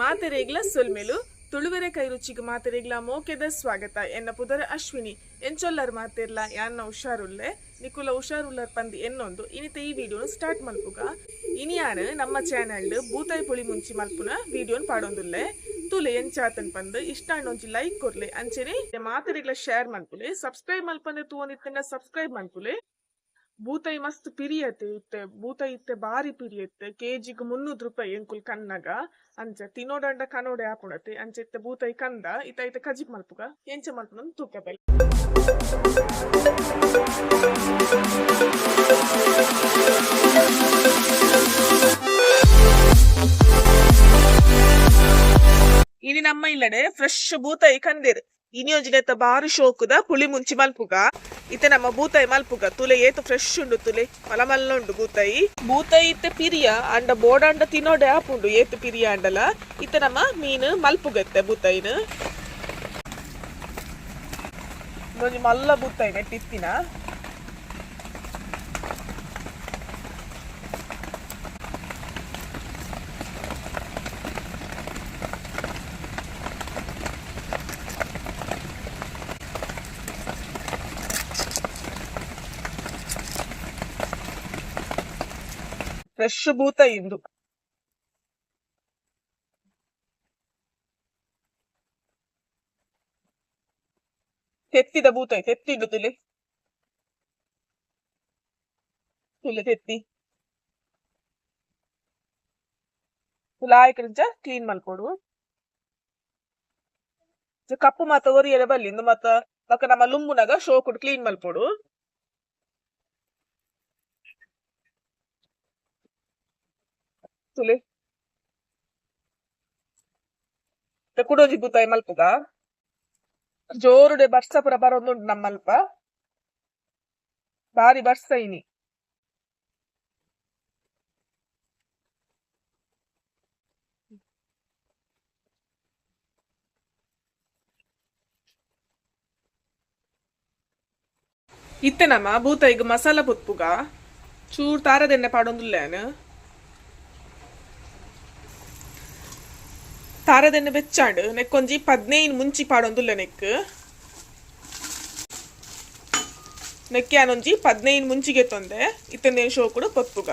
ಮಾತೆರೇಗ್ಲ ಸುಲ್ಮೆಲು, ತುಳುವೆರೆ ಕೈ ರುಚಿಗೆ ಮಾತೆರೇಗ್ಲ ಮೋಕೆದ ಸ್ವಾಗತ ಎನ್ನ ಪುದರ ಅಶ್ವಿನಿ, ಎಂಚೊಲ್ಲರ್ ಮಾತಿರ್ಲ ಯಾನ್ನ ಹುಷಾರುಲ್ಲೆ ನಿಕುಲ ಹುಷಾರುಲ್ಲರ್ ಪಂದಿ ಎನ್ನೊಂದು. ಇನಿತ ಈ ವಿಡಿಯೋನು ಸ್ಟಾರ್ಟ್ ಮಲ್ಪುಗ. ಇನಿಯಾನ ನಮ್ಮ ಚಾನಲ್ ಬೂತಾಯಿ ಪುಳಿ ಮುಂಚಿ ಮಲ್ಪುನ ವಿಡಿಯೋನ್ ಪಾಡೊಂದುಲ್ಲೆ. ತುಲೆ ಎಂಚಾತನ್ ಪಂದ್ ಇಷ್ಟ ಒಂಜಿ ಲೈಕ್ ಕೊರ್ಲೆ. ಅಂಚೆನೆ ಮಾತೆರೆಗ್ಲ ಶೇರ್ ಮಲ್ಪುಲೆ. ಸಬ್ಸ್ಕ್ರೈಬ್ ಮಲ್ಪಂದ್ರೆ ತೂವೊಂದಿತ್ತಂಗ ಸಬ್ಸ್ಕ್ರೈಬ್ ಮಲ್ಪುಲೆ. ಬೂತಾಯಿ ಮಸ್ತ್ ಪಿರಿಯತೆ ಇತ್ತೆ ಬೂತಾಯಿ ಇತ್ತೆ ಬಾರಿ ಪಿರಿಯತ್ತೆ, ಕೆಜಿಗ್ ಮುನ್ನೂರು ರೂಪಾಯಿ ಎಂಕುಲ್ ಕನ್ನಗ ಅಂಚ ತಿನ್ನೋಡಂಡ ಕನೋಡೆ ಆಪುಣತೆ, ಅಂಚ ಇತ್ತೆ ಬೂತಾಯಿ ಕಂದ, ಇತ್ತ ಇತ್ತೆ ಕಜಿಕ್ ಮಲ್ಪುಗ, ಎಂಚ ಮಲ್ಪುನ ತೂಕ ಬೈ ಇನಿ ನಮ್ಮ ಇಲ್ಲಡೆ ಫ್ರೆಶ್ ಬೂತಾಯಿ ಕಂದೇರು. ಇನಿ ಒಂಜಿನೆತ್ತ ಬಾರಿ ಶೋಕುದ ಪುಳಿ ಮುಂಚಿ ಮಲ್ಪುಗ. ಇತ್ತೆ ನಮ್ಮ ಬೂತಾಯಿ ಮಲ್ಪುಗ. ತುಲೆ ಏತು ಫ್ರೆಶ್ ಉಂಡು ತುಲೆ. ಮಲಮಲ್ಲ ಉಂಡು ಬೂತಾಯಿ. ಬೂತಾಯಿ ಇತ್ತೆ ಪಿರಿಯ. ಅಂಡ ಬೋಡಂಡ ತಿನ್ನೋಡೆ ಆಪುಂಡು ಏತು ಪಿರಿಯ ಅಂಡಲ. ಇತ್ತೆ ನಮ್ಮ ಮೀನು ಮಲ್ಪುಗ ಇತ್ತೆ ಬೂತಾಯಿನ. ಒಂಜಿ ಫ್ರೆಶ್ ಬೂತಾಯಿ ಇಂದು. ತೆತ್ತಿದ ಭೂತ ತೆತ್ತಿಡು ತುಲೆ. ತುಲೆ ತೆತ್ತಿ ತುಲಾಯ್ಕಂಚ ಕ್ಲೀನ್ ಮಲ್ಕೊಡು ಕಪ್ಪು ಮಾತ ಒರಿಯಲೆ ಬಲ್ಲಿ, ಇಂದು ಮತ್ತ ಬಕ್ಕ ನಮ್ಮ ಲುಂಬುನಾಗ ಶೋಕುಡು ಕ್ಲೀನ್ ಮಲ್ಪೊಡು ತುಲೆ ಕುಡೋಜಿ ಬೂತಾಯಿ ಮಲ್ಪುಗ ಜೋರುಡೆ ಬರ್ಸ ಪುರ ನಮ್ಮ ನಮ್ಮಲ್ಪ ಬಾರಿ ಬರ್ಸ ಇನಿ ಇತ್ತೆ ನಮ್ಮ ಬೂತಾಯಿಗ್ ಮಸಾಲ ಪುತ್ಪುಗ ಚೂರ್ ತಾರದೆಣ್ಣೆ ಪಾಡೊಂದುಲ್ಲೇನು ತಾರದೆಣ್ಣೆ ಬೆಚ್ಚಾಂಡು ಒಂಜಿ ಪದ್ನೈನ್ ಮುಂಚಿ ಪಾಡೊಂದುಲ್ಲ ನೆಕ್ ನೆಕ್ಕೆ ಆನೊಂಜಿ ಪದ್ನೈನ್ ಮುಂಚಿಗೆ ತೊಂದೆ ಇತ್ತಂದೇನು ಶೋಕುಡು ಪೊತ್ತುಗ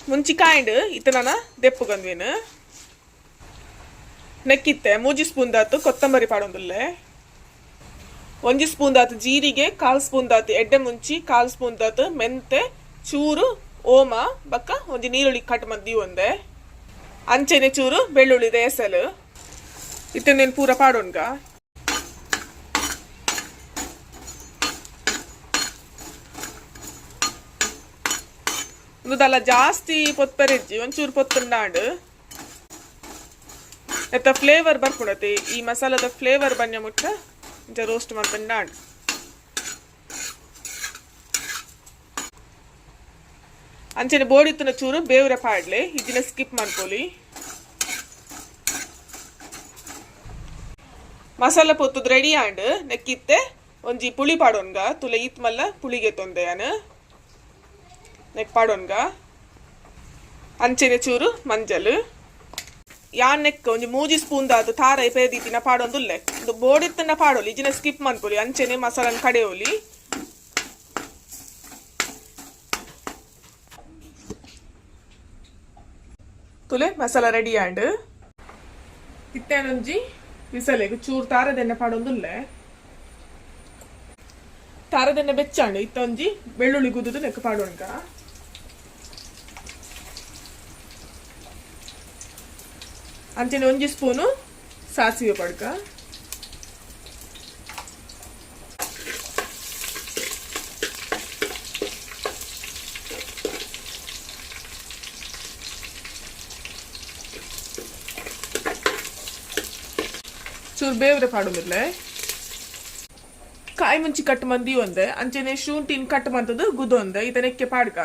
ಮುಂಚಿಕಾಂಡ್ ಇತ್ತ ನಾನು ದೆಪ್ಪುಗಂದ್ವೇನು ನೆಕ್ಕಿತ್ತೆ ಮೂಜಿ ಸ್ಪೂನ್ ದಾತು, ಕೊತ್ತಂಬರಿ ಪಾಡೊಂದುಲ್ಲೆ. ಒಂಜಿ ಸ್ಪೂನ್ ದಾತು ಜೀರಿಗೆ, ಕಾಲ್ ಸ್ಪೂನ್ ದಾತು ಎಡ್ಡೆ ಮುಂಚಿ, ಕಾಲ್ ಸ್ಪೂನ್ ದಾತು ಮೆಂತೆ, ಚೂರು, ಓಮ, ಬಕ್ಕ, ಒಂಜಿ ನೀರುಳ್ಳಿ ಕಟ್ ಮದ್ದಿ ಒಂದೆ. ಅಂಚೆನೆ ಚೂರು ಬೆಳ್ಳುಳ್ಳಿ ದೇಸಲು. ನೀನು ಪೂರ ಪಾಡೋನ್ಗ ಇಂದುದಲ್ಲ ಜಾಸ್ತಿ ಪೊತ್ಪೆರೆಜ್ಜಿ, ಒಂಚೂರು ಪೊತ್ತುಂಡಾಂಡು ಎತ್ತ ಫ್ಲೇವರ್ ಬರ್ಕೊಡತ್ತೆ ಈ ಮಸಾಲದ ಫ್ಲೇವರ್ ಬನ್ಯ ಮುಟ್ಟ ಇಂಚ ರೋಸ್ಟ್ ಅಂಚಿನ ಅಂಚನೆ ಬೋಡಿತ್ತನ ಚೂರು ಬೇವ್ರೆ ಪಾಡ್ಲೆ ಇದನ್ನ ಸ್ಕಿಪ್ ಮಾಡ್ಕೊಳ್ಳಿ ಮಸಾಲ ಪೊತ್ತುದು ರೆಡಿ ಆಂಡ್ ನೆಕ್ಕಿತ್ತೆ, ಒಂಜಿ ಪುಳಿ ಪಾಡೋನ್ಗ ತುಲೆ ಈತ್ ಮಲ್ಲ ಪುಳಿಗೆ ತೊಂದೆ ಯಾನು ನೆಕ್ ಪಾಡೋನ್ಗ ಅಂಚೆನೆ ಚೂರು ಮಂಜಲ್. ಯಾನ್ ನೆಕ್ ಒಂಜಿ ಮೂಜಿ ಸ್ಪೂನ್ ದಾದು ತಾರ ಪೇದಿತ್ತಿನ ಪಾಡೊಂದುಲ್ಲೆ. ಒಂದು ಬೋಡಿತ್ತನ ಪಾಡೋಲಿ, ಇಜಿನ ಸ್ಕಿಪ್ ಮನ್ಪೊಲಿ, ಅಂಚೆನೆ ಮಸಾಲನ್ ಕಡೆಯೋಲಿ. ತುಲೆ, ಮಸಾಲ ರೆಡಿ ಆಂಡ್. ಇತ್ತೇನೊಂಜಿ ಬಿಸಲೆಗ್ ಚೂರ್ ತಾರದೆಣ್ಣೆ ಪಾಡೊಂದುಲ್ಲೆ. ತಾರದೆಣ್ಣೆ ಬೆಚ್ಚಾಂಡು, ಇತ್ತೊಂಜಿ, ಬೆಳ್ಳುಳ್ಳಿ ಗುದ್ದುದು ನೆಕ್ ಪಾಡೋಣ್ಗ ಅಂಚನೆ ಒಂಜಿ ಸ್ಪೂನು ಸಾಸಿವೆ ಪಡ್ಕ ಚೂರು ಬೇವ್ರೆ ಪಾಡೋದಿಲ್ಲ ಕಾಯಿ ಮುಂಚಿ ಕಟ್ ಮಂದಿ ಒಂದೆ ಅಂಚನೆ ಶೂಂಟಿನ್ ಕಟ್ ಮಂತದ್ದು ಗುದೊಂದೆ ಇದನೆಕ್ಕೆ ಪಾಡ್ಕ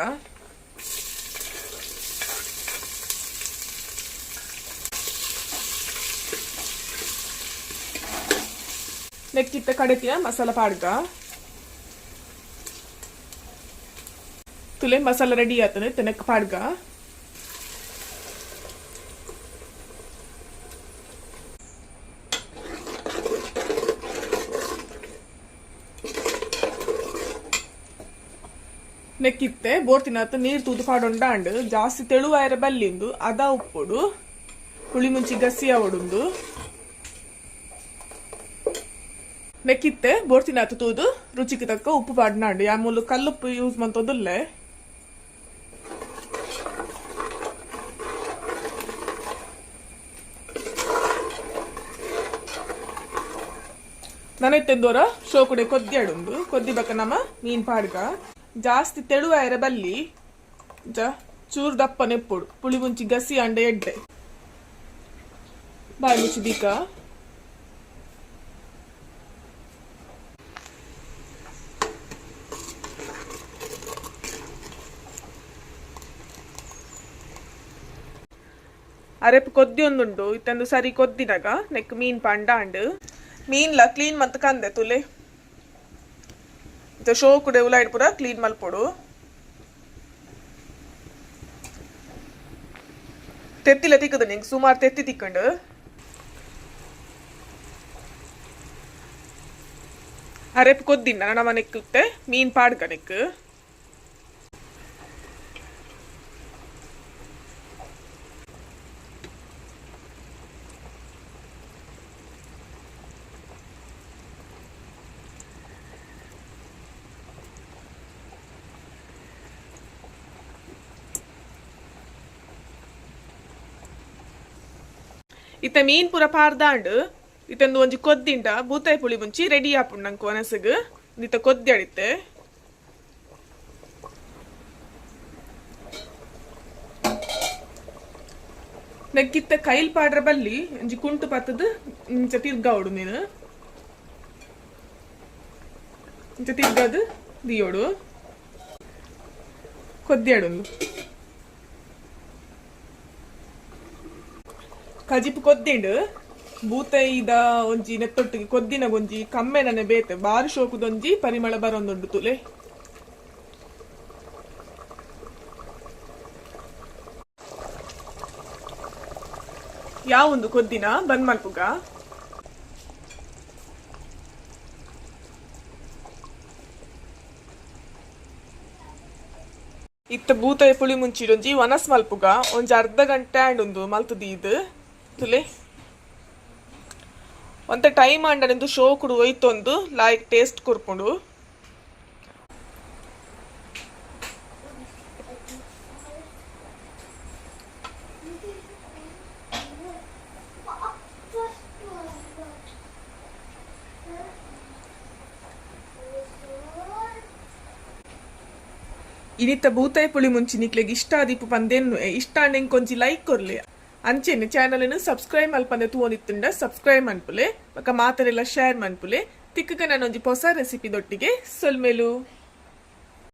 ನೆಕ್ಕಿತ್ತ ಕಡೆತಿಯ ಮಸಾಲ ಪಾಡ್ಗ. ತುಲೆ ಮಸಾಲ ರೆಡಿ ಆತನೆ, ತೆನಕ್ ಪಾಡ್ಗ. ನೆಕ್ಕಿತ್ತೆ ಬೋರ್ತಿನತ್ತ ನೀರು ತೂದು ಪಾಡೊಂಡಾಂಡ್ ಜಾಸ್ತಿ ತೆಳುವಾಯರ ಬಲ್ಲಿಂದು, ಅದ ಉಪ್ಪುಡು, ಹುಳಿ ಮುಂಚಿ ಗಸಿ ಅವಡುಂದು ನೆಕ್ಕಿತ್ತೆ ಬೋರ್ತಿನತ್ತ ತೂದು, ರುಚಿಗೆ ತಕ್ಕ ಉಪ್ಪು ಪಾಡ್ನಾಂಡು ಯಾ ಮೂಲು ಕಲ್ಲುಪ್ಪು ಯೂಸ್ ಮಂತೊಂದುಲ್ಲೆ ನನೈತೆಂದೋರ ಶೋಕುಡೆ ಕೊದ್ದಿ ಆಡುಂದು ಕೊದ್ದಿ ಬಕ ನಮ್ಮ ಮೀನ್ ಪಾಡ್ಗ. ಜಾಸ್ತಿ ತೆಳುವಾಯರ ಬಲ್ಲಿ ಜ ಚೂರು ದಪ್ಪ ನೆಪ್ಪುಡು. ಪುಳಿ ಮುಂಚಿ ಗಸಿ ಅಂಡ ಎಡ್ಡೆ. ಬಾಯಿ ಮುಚ್ಚಿ ದೀಕ ಅರೆಪ್ ಕೊದ್ದಿ ಒಂದುಂಡು, ಇತ್ತಂದು ಸರಿ ಕೊದ್ದಿನಾಗ, ನೆಕ್ ಮೀನ್ ಪಂಡಾಂಡ್. ಮೀನ್ಲ ಕ್ಲೀನ್ ಮತ್ತ ಕಂದೆ ತುಲೆ. ಇತ್ತ ಶೋ ಕುಡೆ ಉಲಾಯ್ಡ್ ಪೂರ ಕ್ಲೀನ್ ಮಲ್ಪೊಡು. ತೆತ್ತಿಲ ತಿಕ್ಕದ ನಿಂಗೆ, ಸುಮಾರು ತೆತ್ತಿ ತಿಕ್ಕಂಡು. ಅರೆಪ್ ಕೊದ್ದಿನ ನನ್ನ ಮನೆಕ್ಕೆ ಮೀನ್ ಪಾಡ್ಕ ನೆಕ್ ಇತ್ತ ಮೀನ್ ಪೂರ ಪಾರ್ದಾಂಡ್ ಇತ್ತೊಂದು ಒಂಜಿ ಕೊದ್ದಿಂಡ ಬೂತಾಯಿ ಪುಳಿ ಮುಂಚಿ ರೆಡಿ ಆಪುಂಡು ನಂಗೆ ಒನಸಗ್ ಇತ್ತ ಕೊದ್ದಿ ಅಡಿತ್ತೆ ಕೈಲ್ ಪಾಡ್ರ ಬಲ್ಲಿ ಒಂಜಿ ಕುಂಟು ಪತ್ತದ, ಇಂಚ ತಿರ್ಗಾವಡು ನೀನು. ಇಂಚ ತಿರ್ಗದು, ದಿಯೋಡು. ಕೊದ್ದಿ ಕಜಿಪ್ ಕೊದ್ದಿಂಡು. ಬೂತೈದ ಒಂಜಿ ನೆತ್ತೊಟ್ಟಿಗೆ ಕೊದ್ದಿನ ಒಂಜಿ ಕಮ್ಮೆನನೆ ಬೇತೆ. ಬಾರಿ ಶೋಕುದೊಂಜಿ ಪರಿಮಳ ಬರೊಂದುಂಡು ತುಲೆ. ಯಾವೊಂದು ಕೊದ್ದಿನ ಬಂದ್ ಮಲ್ಪುಗ ಇತ್ತ ಭೂತೈ ಪುಳಿ ಮುಂಚಿಡೊಂಜಿ ವನಸ್ ಮಲ್ಪುಗ ಒಂಜಿ ಅರ್ಧ ಗಂಟೆ ಆಂಡ್ ಒಂದು ಮಲ್ತುದೀದ್. ತುಲೆ ಒಂತ ಟೈಮ್ ಆಂಡನೆಂದು ಶೋ ಕುಡು ಒಯ್ತೊಂದು ಲಾಯ್ಕ್ ಟೇಸ್ಟ್ ಕೊರ್ಪುಂಡು ಇನಿತ ಬೂತಾಯಿ ಪುಳಿ ಮುಂಚಿ ನಿಕ್ಲೆಗ್ ಇಷ್ಟ ಆದಿಪ್ಪು ಪಂದೇನು ಇಷ್ಟ ಆಂಡೆಂಗ್ ಕೊಂಚಿ ಲೈಕ್ ಕೊರ್ಲೆ ಅಂಚೆನೆ ಚಾನಲ್ನು ಸಬ್ಸ್ಕ್ರೈಬ್ ಮಲ್ಪಂದೆ ತೂವೊಂದಿತ್ತುಂಡ ಸಬ್ಸ್ಕ್ರೈಬ್ ಮನ್ಪುಲೆ ಬೊಕ ಮಾತರೆಲ್ಲ ಶೇರ್ ಮನ್ಪುಲೆ, ತಿಕ್ಕಗ ನಾನೊಂಜಿ ಹೊಸ ರೆಸಿಪಿ ದೊಟ್ಟಿಗೆ ಸೊಲ್ಮೆಲು.